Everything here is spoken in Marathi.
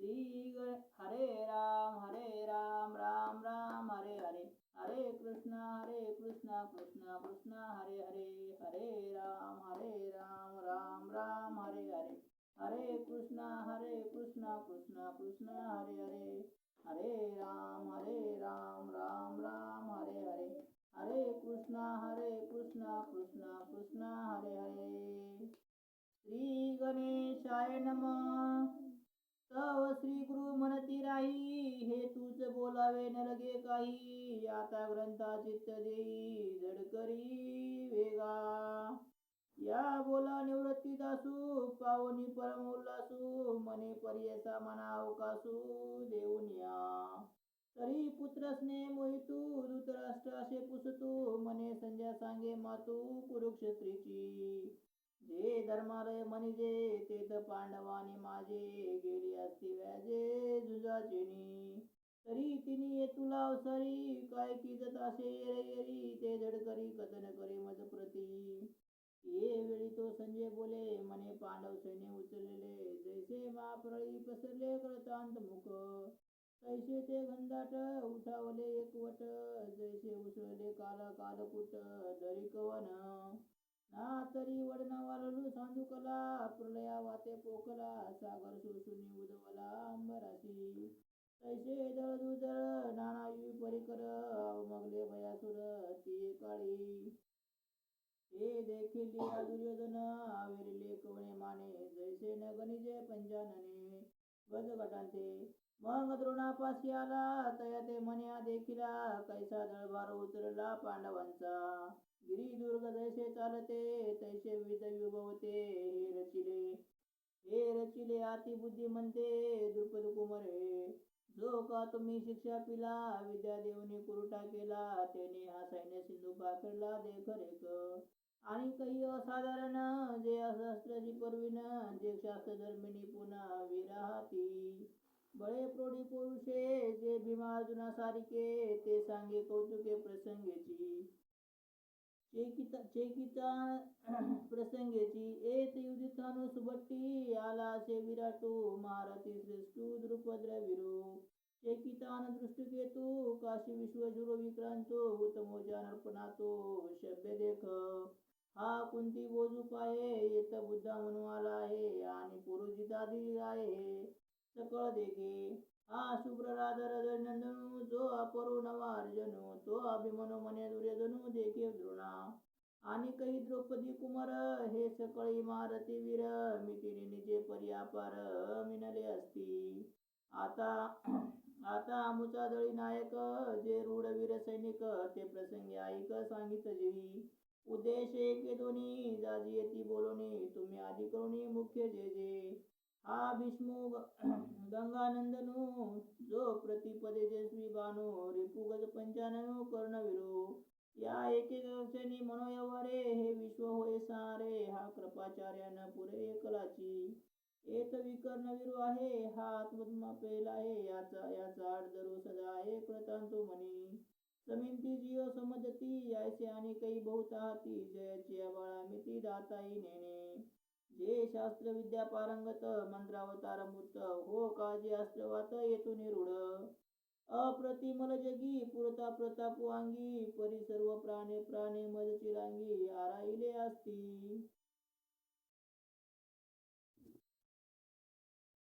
श्री हरे राम हरे राम राम राम हरे हरे. हरे कृष्ण हरे कृष्ण कृष्ण कृष्ण हरे हरे. हरे राम हरे राम राम राम हरे हरे. हरे कृष्ण हरे कृष्ण कृष्ण कृष्ण हरे हरे. हरे राम हरे राम राम राम हरे हरे. हरे कृष्ण हरे कृष्ण कृष्ण कृष्ण हरे हरे. श्री गणेशाय नमः. हे बोलावे न लगे काही. आता ग्रंथा चित्त देई जडकरी वेगा. या बोला निवृत्ती दासू पावनी परम उल्लासू मने पर्यसा मना अवकासू देऊन या. तरी पुत्र स्नेह मोहितू धृतराष्ट्र असे पुसतू मने संध्या सांगे मातू कुरुक्षत्रीची. जे धर्मालय म्हणजे ते तर पांडवानी माझे गेली असती व्याजे जुजाचिनी तरी तिने ये तुला अवसरी काय किजत असे येरे येरी? ते धडकरी कथन करे मज प्रती ये वेळी तो संजय बोले मने पांडव सैन्य उचलले. जैसे महाप्रळी पसरले कृतांत मुख. तैसे ते घनदाट उठावले एकवट जैसे उसळले काल कालकुट दरी कवन. ना तरी वडना वालू सांदुकला प्रलया वाते पोकला सागर सुसुनी उदवला अंबरा. तैसे दळ दुजळ नाना परिकर अवमगले भयासुर ती काळी. हे देखील दुर्योधन आविरले कवणे माने. जैसे न गणिजे पंचानने गजगटांचे मग द्रोणापाशी आला तया ते मन्या देखिला कैसा दळभार उतरला पांडवांचा. गिरी दुर्ग जैसे चालते तैसे विध विभवते हे रचिले. हे रचिले अति बुद्धिमंते द्रुपद कुमरे. जो का तुम्ही शिक्षा पिला विद्या देऊनी कुरुटा केला त्याने हा सैन्य सिंधू पाकडला देख रेख. आणि काही असाधारण जे अशस्त्राची परवीन जे शास्त्र धर्मिणी पुन्हा विराहती बळे प्रोढी पुरुषे जे भीमार्जुना सारिके ते सांगे कौतुके प्रसंगेची. चेकिता चेकिता प्रसंगे एत सुबट्टी आला असे विराटू श्रेष्ठू द्रुपद्र विरो चेकितान काशी विश्वशुरो विक्रांतो उत्तमोजा नर्पणातो शब्य देख हा कुंती बोजू पाये येत बुद्धा म्हणून आला आहे आणि पुरुजितादी आहे सकळ देखे हा शुभ्र राधा नंदनू जो अपरू नवा अर्जनू तो अभिमनो मने दुर्योधनू देखे द्रोणा आणि काही द्रौपदी कुमार हे सकळ इमारती वीर मितीने निजे पर्यापार मिनले असती. आता आता आमुचा दळी नायक जे रूढ वीर सैनिक ते प्रसंगी ऐक सांगित जेवी उद्देश एके दोन्ही जाजी येती बोलोनी तुम्ही आधी करुणी मुख्य जे जे. हा भीष्मू गंगानंदनू जो प्रतिपदे जस्वी बानू रिपुगज पंचाननो कर्णविरो या एके क्षणी मनोयवरे हे विश्व होय सारे. हा कृपाचार्यानं पुरे एकलाची. एत विकर्ण विरू आहे हा आत्मत्मा पेला आहे. याचा याचा आड धरू सदा आहे कृतांतो म्हणी. समिंती जिओ समजती यायचे आणि काही बहुत बहुताती जयाची बाळा मिती दाताई नेणे. जे शास्त्र विद्या पारंगत मंत्रावतार मूर्त. हो काळजी अस्त्रवात येतो रूढ अप्रतिमल जगी पुरता प्रतापू अंगी परी सर्व प्राणे प्राणे मज चिरांगी आराईले असती